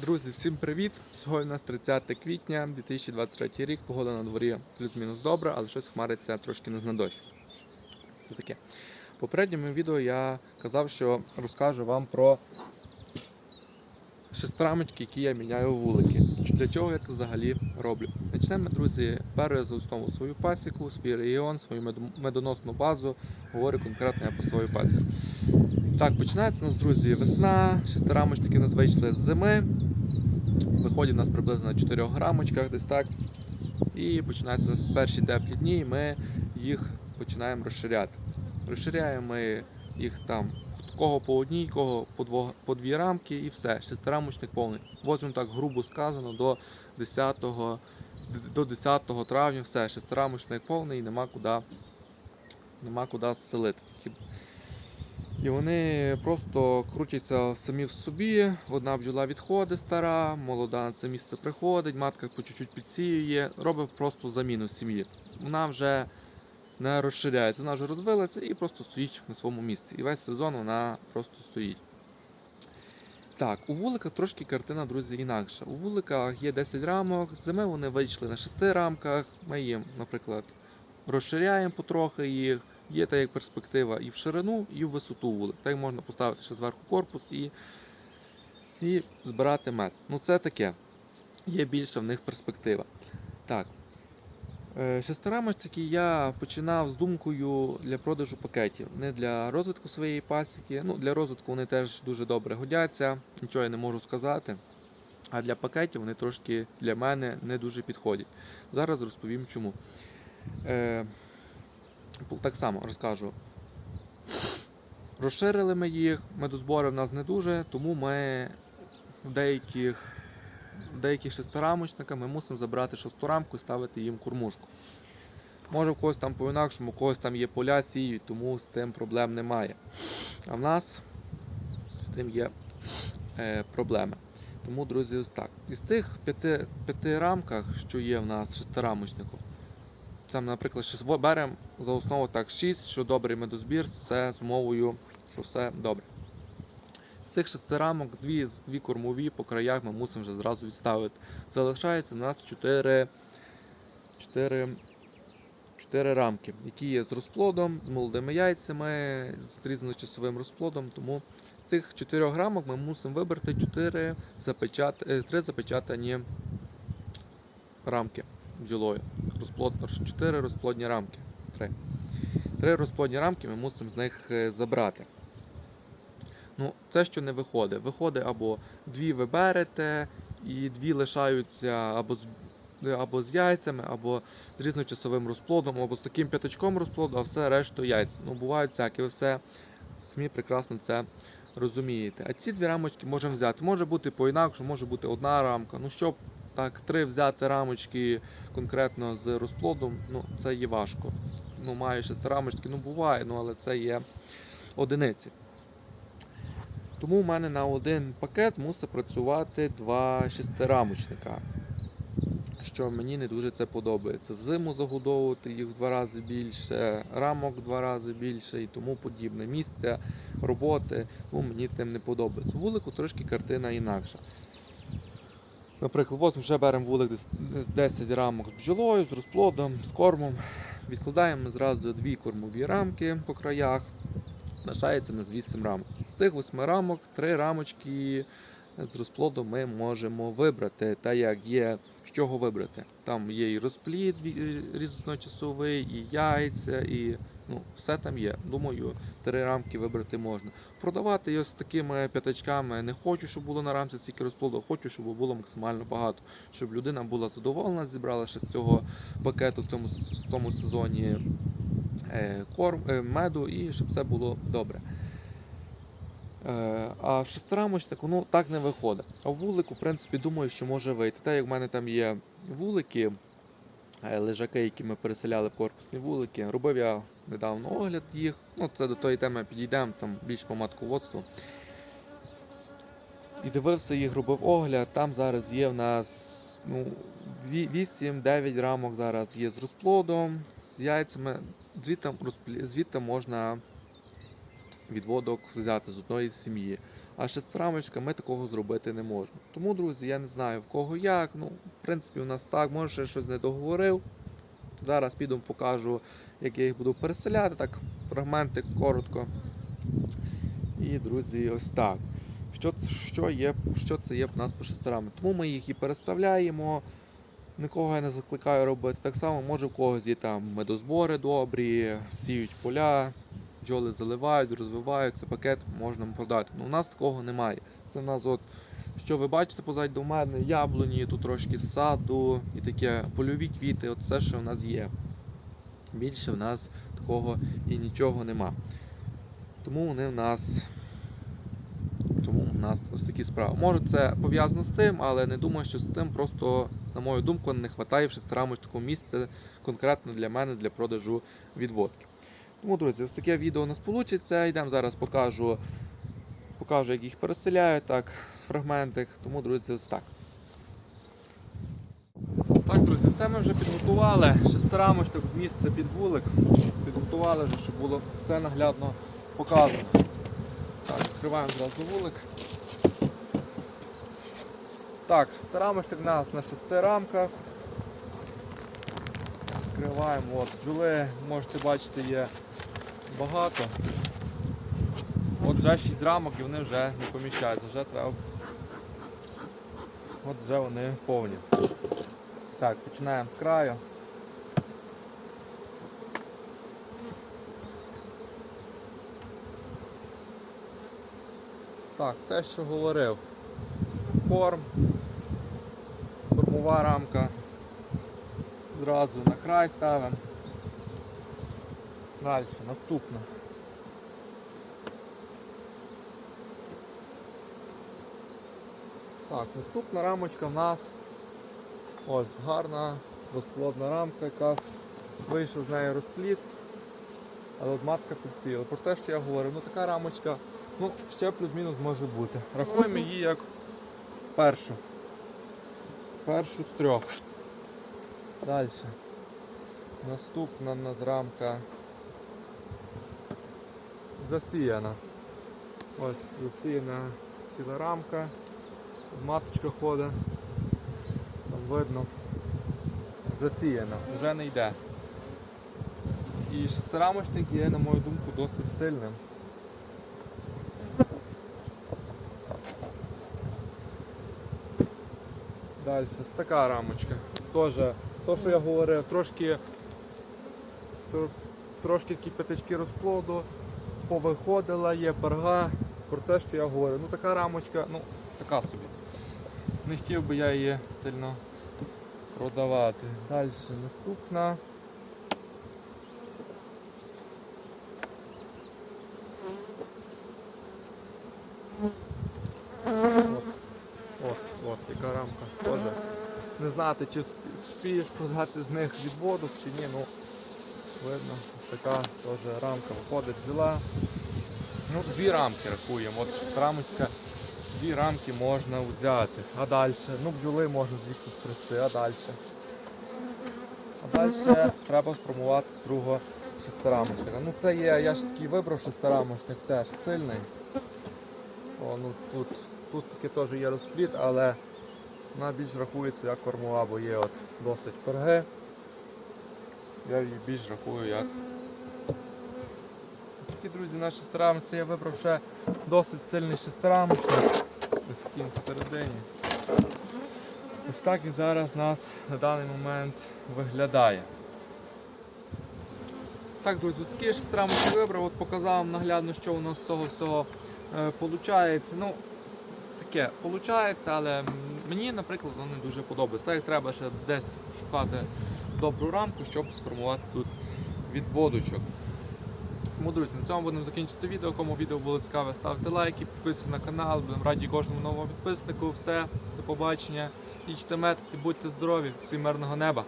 Друзі, всім привіт! Сьогодні у нас 30 квітня 2023 рік. Погода на дворі плюс-мінус добра, але щось хмариться трошки не дощ. Це таке. Попередньому відео я казав, що розкажу вам про шестирамочки, які я міняю вулики. Для чого я це взагалі роблю? Почнемо, друзі, перше за основу свою пасіку, свій регіон, свою медоносну базу. Говорю конкретно я по своїй пасіці. Так, починається у нас, друзі, весна, шестирамочники нас вийшли з зими. Виходять у нас приблизно на 4 грамочках, десь так. І починаються у нас перші теплі дні, і ми їх починаємо розширяти. Розширяємо ми їх там кого по одній, кого по, дво, по дві рамки і все. Шестирамочник повний. Возьмемо так грубо сказано до 10, до 10 травня, все, шестирамочник повний і нема куди, нема куди селити. І вони просто крутяться самі в собі. Одна бджола відходить стара, молода на це місце приходить, матка по чуть-чуть підсіює, робить просто заміну сім'ї. Вона вже не розширяється, вона вже розвилася і просто стоїть на своєму місці. І весь сезон вона просто стоїть. Так, у вуликах трошки картина, друзі, інакша. У вуликах є 10 рамок, зими вони вийшли на 6 рамках. Ми їм, наприклад, розширяємо потрохи їх. Є та як перспектива і в ширину, і в висоту вулик. Так можна поставити ще зверху корпус і, і збирати мед. Ну це таке. Є більша в них перспектива. Так. Е, Шестирамочники я починав з думкою для продажу пакетів. Не для розвитку своєї пасіки. Ну, для розвитку вони теж дуже добре годяться, нічого я не можу сказати. А для пакетів вони трошки для мене не дуже підходять. Зараз розповім чому. Так само розкажу. Розширили ми їх, медозбори в нас не дуже, тому ми в деяких, в деяких шестирамочниках ми мусимо забрати шосту рамку і ставити їм кормушку. Може в когось там по-інакшому, у когось там є поля сіють, тому з тим проблем немає. А в нас з тим є е, проблеми. Тому, друзі, ось так. Із тих п'яти, п'яти рамках, що є в нас шестирамочнику, це, наприклад, ще беремо за основу так 6, що добрий медозбір, це з умовою, що все добре. З цих шести рамок, дві, дві кормові по краях ми мусимо вже зразу відставити. Залишається у нас 4, 4, 4 рамки, які є з розплодом, з молодими яйцями, з різночасовим розплодом. Тому з цих 4 рамок ми мусимо вибрати 4 запечат... 3 запечатані рамки бджолою. Розплод... 4 розплодні рамки. 3. 3 розплодні рамки ми мусимо з них е, забрати. Ну, це що не виходить. Виходить або дві ви берете, і дві лишаються або з, або з яйцями, або з різночасовим розплодом, або з таким п'ятачком розплоду, а все решту яйця. Ну, бувають всякі, ви все самі прекрасно це розумієте. А ці дві рамочки можемо взяти. Може бути по-інакше, може бути одна рамка. Ну, щоб так, три взяти рамочки конкретно з розплодом, ну, це є важко. Ну, маю шести рамочки, ну буває, ну, але це є одиниці. Тому в мене на один пакет мусить працювати два шестирамочника. Що мені не дуже це подобається. Взиму загодовувати їх в два рази більше, рамок в два рази більше і тому подібне. Місця роботи, ну мені тим не подобається. У вулику трошки картина інакша. Наприклад, ось вже беремо вулик десь 10 рамок з бджолою, з розплодом, з кормом. Відкладаємо зразу дві кормові рамки по краях. Лишається на 8 рамок. З тих 8 рамок 3 рамочки з розплодом ми можемо вибрати. Та як є з чого вибрати. Там є і розплід різночасовий, і яйця, і ну, все там є. Думаю, три рамки вибрати можна. Продавати його з такими п'ятачками не хочу, щоб було на рамці стільки розплоду, хочу, щоб було максимально багато, щоб людина була задоволена, зібрала ще з цього пакету в цьому, в цьому сезоні е, корм, е, меду і щоб все було добре. Е, А в шестирамочнику ну, так не виходить. А в вулику, в принципі, думаю, що може вийти. Так як в мене там є вулики, лежаки, які ми переселяли в корпусні вулики. Робив я недавно огляд їх. Ну, це до тої теми підійдемо, там більш по матководству. І дивився їх, робив огляд. Там зараз є в нас ну, 8-9 рамок зараз є з розплодом, з яйцями. Звідти. Звідти можна відводок взяти з одної сім'ї. А шестирамочка ми такого зробити не можемо. Тому, друзі, я не знаю в кого як. Ну, в принципі, у нас так, може ще щось не договорив. Зараз піду покажу, як я їх буду переселяти, так, фрагменти коротко. І, друзі, ось так. Що, що, є, що це є в нас по шестерами? Тому ми їх і переставляємо. Нікого я не закликаю робити. Так само може в когось є там медозбори добрі, сіють поля, бджоли заливають, розвиваються, пакет можна продати. Ну, у нас такого немає. Це в нас от, що ви бачите позаду мене, яблуні, тут трошки саду і таке польові квіти, от все, що в нас є. Більше в нас такого і нічого нема. Тому вони в нас. Тому у нас ось такі справи. Може це пов'язано з тим, але не думаю, що з цим просто, на мою думку, не вистачає в шестирамочку місця конкретно для мене для продажу відводки. Тому, друзі, ось таке відео у нас вийде. Йдемо зараз покажу, покажу, як їх переселяю, так, фрагментик. Тому, друзі, ось так. Так, друзі, все ми вже підготували. Шестирамочок, місце під вулик. Підготували щоб було все наглядно показано. Так, відкриваємо зразу вулик. Так, шестирамочок у нас на шести рамках. Відкриваємо, от бджоли, можете бачити, є багато. От вже 6 рамок і вони вже не поміщаються, вже треба. От вже вони повні. Так, починаємо з краю. Так, те, що говорив. Форм, формова рамка. Зразу на край ставимо. Далі, наступна. Так, наступна рамочка в нас ось гарна розплодна рамка, якраз вийшов з неї розплід, але от матка підсіла. Про те, що я говорив, ну така рамочка, ну ще плюс-мінус може бути. Рахуємо її як першу. Першу з трьох. Далі. Наступна в нас рамка засіяна. Ось засіяна ціла рамка. Маточка ходить. Там видно. Засіяна, вже не йде. І шестирамочник є, на мою думку, досить сильним. Далі, ось така рамочка. Теж, то, що я говорив, трошки, трошки п'ятички розплоду, повиходила, є перга. Про це, що я говорю. Ну така рамочка, ну, така собі. Не хотів би я її сильно продавати. Далі наступна. От, яка рамка. Тоже. Не знати, чи спієш продати з них відводок чи ні, ну видно, така теж рамка виходить, взяла. Ну, дві рамки рахуємо. От рамочка, дві рамки можна взяти. А далі? Ну, бджоли можна звідси спрести, а далі. А далі треба сформувати з другого шестирамочника. Ну це є, я ж такий вибрав шестирамочник теж сильний. О, ну тут, тут таки теж є розпліт, але вона більш рахується як кормова, бо є от досить перги. Я її більш рахую як. Такі, друзі, на шестирамочці я вибрав ще досить сильний шестирамочник. Ось такий всередині. Ось так він зараз нас на даний момент виглядає. Так, друзі, ось такий шестирамочник вибрав, от показав вам наглядно, що у нас з цього всього виходить. Ну, таке виходить, але мені, наприклад, воно не дуже подобається. Так як треба ще десь шукати добру рамку, щоб сформувати тут відводочок. Тому, друзі, на цьому будемо закінчити відео. Кому відео було цікаве, ставте лайки, підписуйтесь на канал, будемо раді кожному новому підписнику. Все, до побачення. Їжте мед і будьте здорові, всім мирного неба.